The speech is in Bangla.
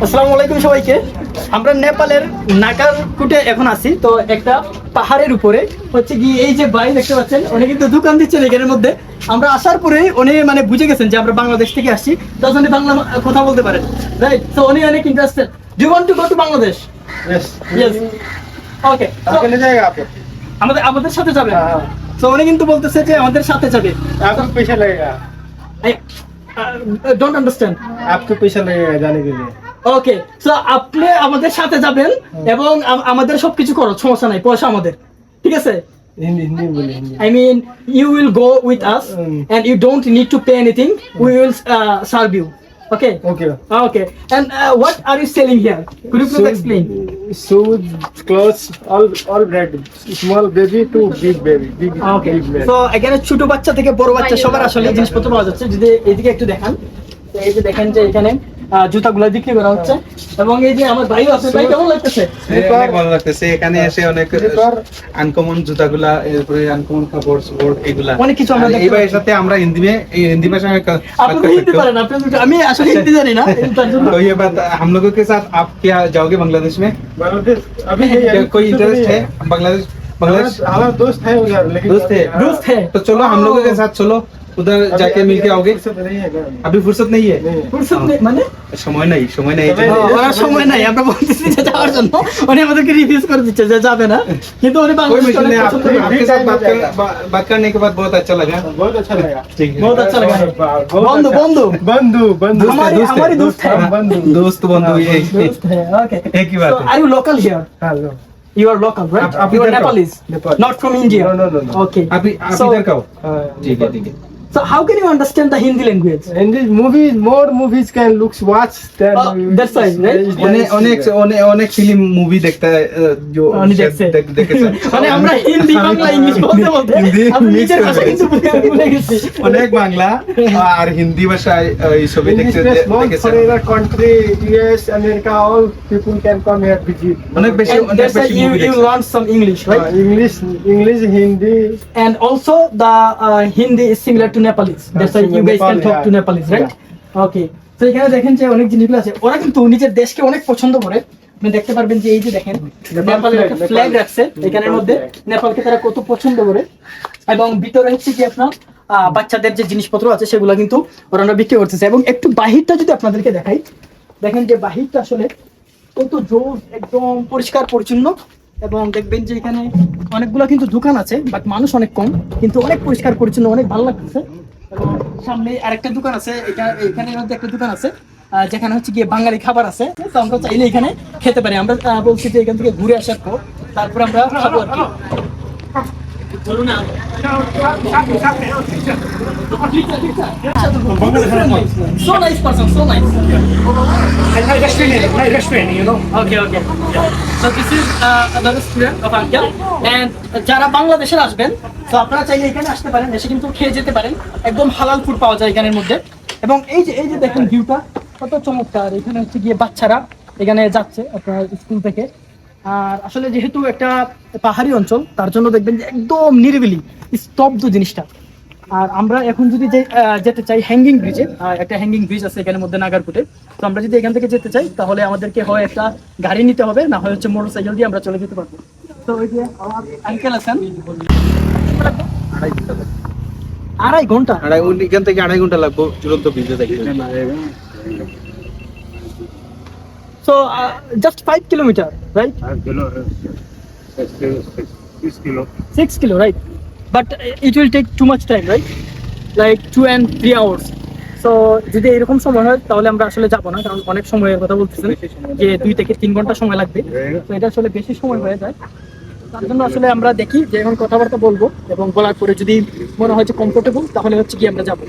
আসসালামু আলাইকুম সবাইকে আমরা নেপালের নাকারকুটে এখন আছি তো একটা পাহাড়ের উপরে হচ্ছে কি এই যে ভাই দেখতে পাচ্ছেন উনি কিন্তু দোকান দিচ্ছেন এখানের মধ্যে আমরা আসার পরেই উনি মানে বুঝে গেছেন যে আমরা বাংলাদেশ থেকে আসছি তখন উনি বাংলা কথা বলতে পারেন রাইট তো উনি অনেক interested do want to go to Bangladesh yes yes okay आगे ले जाएगा आपको আমাদের আমাদের সাথে যাবে হ্যাঁ। তো উনি কিন্তু বলতেছে যে আমাদের সাথে যাবে आपको पैसा लगेगा আই ডোন্ট আন্ডারস্ট্যান্ড आपको पैसा लगेगा जाने के लिए ওকে সো আপনি আমাদের সাথে যাবেন এবং আমাদের সবকিছু আমাদের। ঠিক আছে? I mean you will go with us and you don't need to pay anything we will serve you okay okay okay and what are you এখানে ছোট বাচ্চা থেকে বড় বাচ্চা সবার আসলে জিনিসপত্র পাওয়া যাচ্ছে। যদি এদিকে একটু দেখান এই দেখেন যে এখানে জুতাগুলো বিক্রি করা হচ্ছে এবং এই যে আমার ভাইও আছে ভাই কেমন লাগতেছে এই অনেক ভালো লাগতেছে এখানে এসে অনেক Slipper. আনকমন জুতাগুলা এরপরে আনকমন কাপড় স্পোর্ট এগুলা অনেক কিছু আমরা আর দেখতে এই ভাইয়ের সাথে আমরা হিন্দি में এই হিন্দি भाषा में क- बात আপনি তো कर হিন্দি सकते हो পারেন আপনি তো- আমি আসলে হিন্দি জানি না তার জন্য तो ये बात हम लोगों के साथ आप क्या जाओगे बांग्लादेश में बांग्लादेश अभी नहीं क्या अभी कोई तो इंटरेस्ट नहीं है बांग्लादेश बांग्लादेश हमारा हमारा दोस्त है उधर लेकिन दोस्त है? हाँ, दोस्त है तो चलो हम लोगों के साथ चलो उधर अभी- जाके अभी- मिलके अभी आओगे फुर्सत नहीं है ना। अभी फुर्सत नहीं है नहीं है। ফুরসত নেই, মানে সময় নাই সময় নাই সময় ও, নেই। ওনার সময় নাই আমরা বলতেছি যে যাওয়ার জন্য উনি আমাদেরকে রিভিউজ করে দিচ্ছে যে যাবে না কিন্তু উনি कोई বাংলাদেশ मुश्किल नहीं পছন্দ आपके করে। आपके साथ बात कर बा- बात करने के बाद बहुत अच्छा लगा बहुत अच्छा लगा ठीक है बहुत अच्छा लगा बहुत बंधु अच्छा। बंधु बंधु बंधु हमारी दोस्त है, हमारी दोस्त है हाँ, बंधु दोस्त बंधु ये दोस्त है ओके एक ही बात So, है। are you local here हाँ, लो। you are local right आप- आप you are इधर का हो? Nepalese Nepal. not from India No, no, no, no. okay अभी आप So- इधर का हो हाँ, ठीक है ठीक है So how can you understand the Hindi language these movies, more movies can looks watch than Oh, that's right, right? অনেক অনেক অনেক অনেক ফিল্ম মুভি দেখতে হয়, जो উনি দেখছে দেখ- দেখেছে মানে আমরা হিন্দি বাংলা ইংলিশ বলতে বলতে হিন্দি mix নিজের করে ভাষা কিন্তু ভুলে গেছি অনেক বাংলা আর হিন্দি ভাষায় এই ছবি In দেখতে this small দেখেছে foreigner country, US, America, all people can come here visit. অনেক বেশি অনেক why বেশি you মুভি you দেখছে learn some English right Uh, English, English, Hindi. and also the uh, Hindi is similar to Nepalese. That's why you guys can Nepali, talk to. Nepalese, right? Okay. তো এখানে দেখেন যে অনেক জিনিসগুলো আছে। ওরা কিন্তু নিজের দেশকে অনেক পছন্দ করে। আপনি দেখতে পারবেন যে এই যে দেখেন নেপালের একটা ফ্ল্যাগ রাখছে এখানের মধ্যে। নেপালকে তারা কত পছন্দ করে। এবং ভিতরে হচ্ছে কি আপনার বাচ্চাদের যে জিনিসপত্র আছে সেগুলো কিন্তু ওরা বিক্রি করতেছে। এবং একটু বাহিরটা যদি আপনাদেরকে দেখাই দেখেন যে বাহিরটা আসলে কত জোর একদম পরিষ্কার পরিচ্ছন্ন। এবং দেখবেন যে এখানে অনেকগুলো কিন্তু দোকান আছে বাট মানুষ অনেক কম, কিন্তু অনেক পরিষ্কার পরিচ্ছন্ন, অনেক ভালো লাগতেছে। সামনে আরেকটা দোকান আছে, এটা এখানে মধ্যে একটা দোকান আছে যেখানে হচ্ছে গিয়ে বাঙালি খাবার আছে। তো আমরা চাইলে এখানে খেতে পারি। আমরা বলছি যে এখান থেকে ঘুরে আসার পর, তারপর আমরা খাব আর কি। Is uh, যারা বাংলাদেশের আসবেন তো আপনারা চাইলে এখানে আসতে পারেন এসে কিন্তু খেয়ে যেতে পারেন। একদম হালাল ফুড পাওয়া যায় এখানের মধ্যে। এবং এই যে এই যে দেখেন ভিউটা কত চমৎকার। এখানে হচ্ছে গিয়ে বাচ্চারা এখানে যাচ্ছে আপনার স্কুল থেকে। আর আসলে যেহেতু একটা পাহাড়ি অঞ্চল তার জন্য দেখবেন যে একদম নিরিবিলি স্তব্ধ জিনিসটা। আর আমরা এখন যদি যে যেতে চাই হ্যাঙ্গিং ব্রিজে একটা হ্যাঙ্গিং ব্রিজ আছে এখানের মধ্যে নাগারপুটে তো আমরা যদি এখান থেকে যেতে চাই তাহলে আমাদেরকে হয় একটা গাড়ি নিতে হবে না হয় হচ্ছে মোটর সাইকেল দিয়ে আমরা চলে যেতে পারব। তো ওই যে আমার আঙ্কেল আছেন। আড়াই ঘণ্টা আড়াই এখান থেকে আড়াই ঘণ্টা লাগবে। চূড়ান্ত ভিজে দেখতে so just five kilometre right six kilo right but it will take too much time right like two and three hours so যদি এরকম সময় হয় তাহলে আমরা আসলে যাব না কারণ অনেক সময়ের কথা বলতেছেন যে দুই থেকে তিন ঘণ্টা সময় লাগবে। তো এটা আসলে বেশি সময় হয়ে যায়। তার জন্য আসলে আমরা দেখি যে এখন কথাবার্তা বলব এবং বলার পরে যদি মনে হয় যে কমফোর্টেবল তাহলে হচ্ছে কি আমরা যাব।